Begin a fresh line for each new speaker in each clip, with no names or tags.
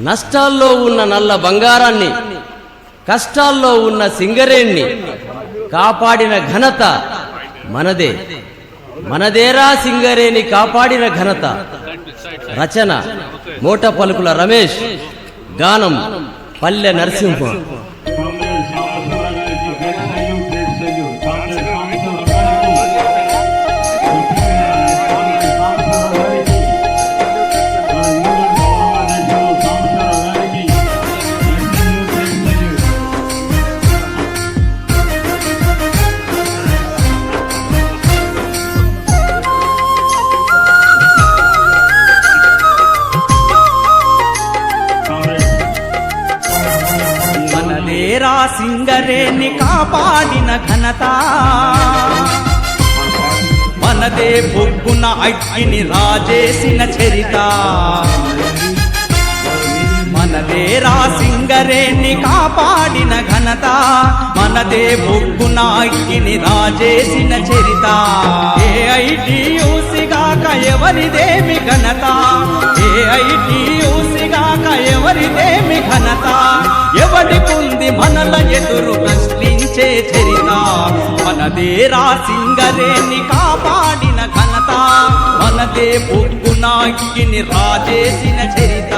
నష్టాల్లో ఉన్న నల్ల బంగారాన్ని కష్టాల్లో ఉన్న సింగరేణ్ణి కాపాడిన ఘనత మనదే. మనదేరా సింగరేణి కాపాడిన ఘనత? రచన మోట పలుకుల రమేష్ గానం పల్లె నరసింహ.
సింగరేణి కాపాడిన ఘనత. మనదే బొగ్గున అగ్గిని రాజేసిన చరిత. మనదేరా సింగరేణి కాపాడిన ఘనత. మనదే బొగ్గున అగ్గిని రాజేసిన చరిత. ఏఐటియూసిగాక ఎవరిదేమి ఘనత? ఏఐటియూ ఎవరిదేమి ఘనత? ఎవరికుంది మనల ఎదురు ప్రశ్నించే చరిత? మనదే సింగరేణి కాపాడిన ఘనత? మనదే బొగ్గునాగిని రాజేసిన చరిత?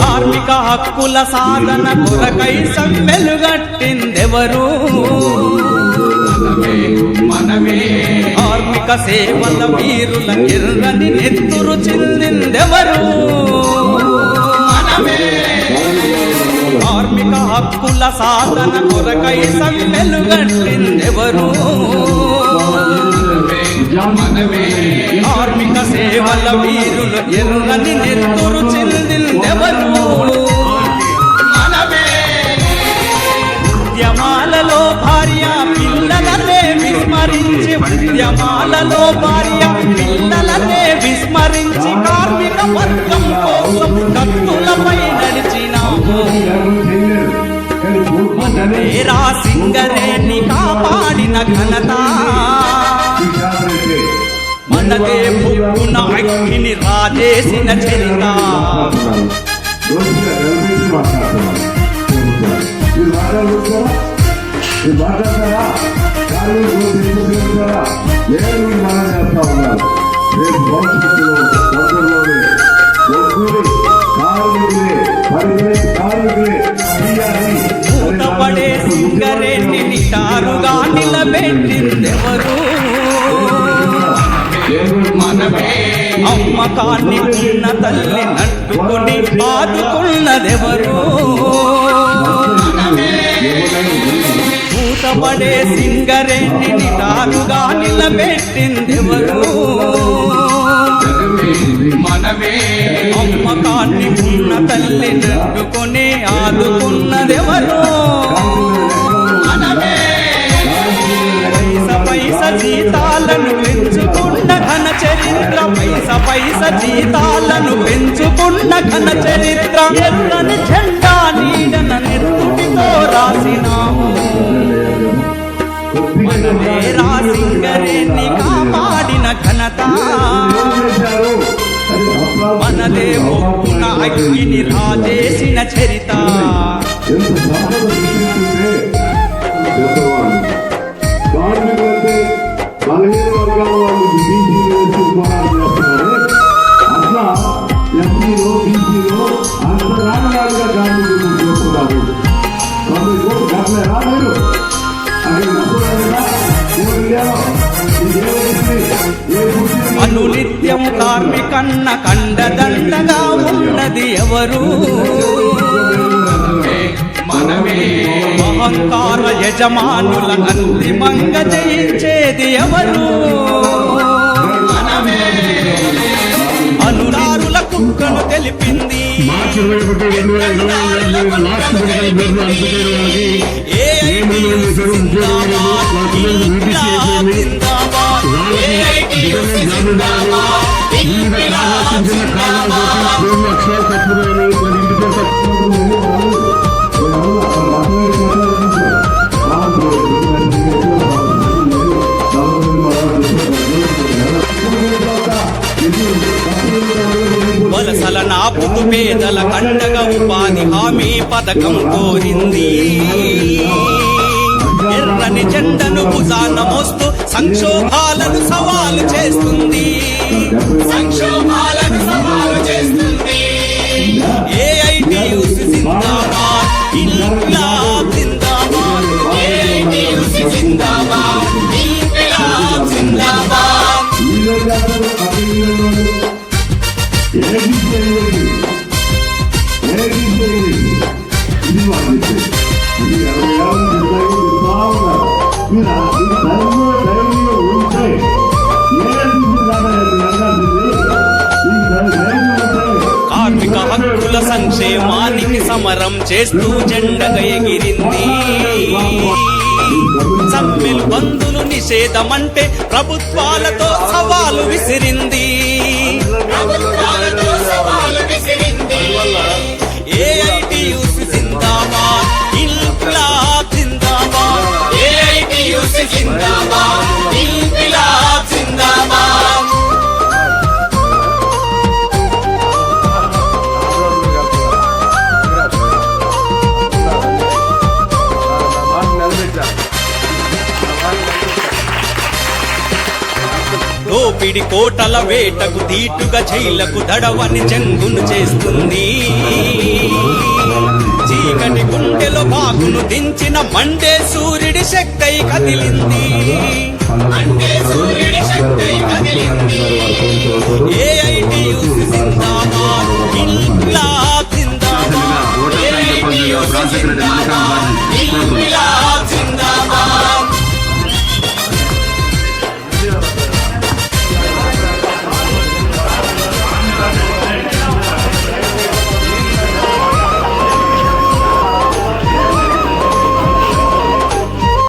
కార్మిక హక్కుల సాధన కొరకై సమ్మెలుగట్టిందెవరు? కార్మిక సేవల వీరుల ఎర్రని నెత్తురు చెందిందెవరు? కార్మిక హక్కుల సాధన కొరకై సమ్మెలుగట్టిందెవరు? కార్మిక సేవల వీరులు ఎర్రని నెత్తురు చెందిందెవరు ఉద్యమాలలో భార్య పిల్లలనే విస్మరించి ఉద్యమాలలో భార్య పిల్లలనే విస్మరించి కార్మిక వర్గం మనదే బొగ్గున అగ్గిని రాజేసిన చరిత
మాట్లాడతారా ఖాళీ మనం
అమ్మకాన్ని ఉన్న తల్లి నట్టుకొని ఆదుకున్నదెవరు? మూతపడే సింగరేణిని నిటారుగా నిలబెట్టిందెవరు? మనమే అమ్మకాన్ని ఉన్న తల్లి నట్టుకొని ఆదుకున్నదెవరు? పైస పైస జీతాలను జీతాలను పెంచుకున్న ఘన చరిత్ర. ఎర్రని జెండా నీడన నెత్తుటితో రాసినాము. మనమే రాసింగరేణి కాపాడిన ఘనత. మనదే ఒప్పున అగ్నిని రాజేసిన చరిత.
వయసు? ఏ పుట్టిన
అనునిత్యం కార్మికన్న కండదండగా ఉన్నది ఎవరు అహంకార యజమానుల అంతిమంగ జయించేది ఎవరు అనుదారుల కుక్కను తెలిపింది.
మార్చి ఇరవై ఒకటి రెండు వేల ఇరవై నాలుగు లాస్ట్ విడుదల పేరును అందుకైన వాళ్ళకి
ఏ
మందులు చేశారు ఉద్యోగాలు ఇంటి
పేరు కండగా ఉపాధి హామీ పథకం కోరింది. ఎర్రని జెండను భుజాన మోస్తూ సంక్షోభాలను సవాలు చేస్తుంది. సంక్షోభాలను సవాలు చేస్తుంది. ఏఐటియుసి జిందాబాద్ ఇన్క్లాబ్ జిందాబాద్. ఏఐటియుసి జిందాబాద్ ఇన్క్లాబ్ జిందాబాద్. కార్మిక హక్కుల సంక్షేమానికి సమరం చేస్తూ జెండగ ఎగిరింది. సమ్మెలు బంధులు నిషేధమంటే ప్రభుత్వాలతో సవాలు విసిరింది. జిందాబాద్ జిందాబాద్ దోపిడి కోటల వేటకు దీటుగా జైలకు దడవని జంగును చేస్తుంది. చీకటి గుండెలో బాగును దించిన మండే సూర్యుడి శక్తి కదిలింది. అంటే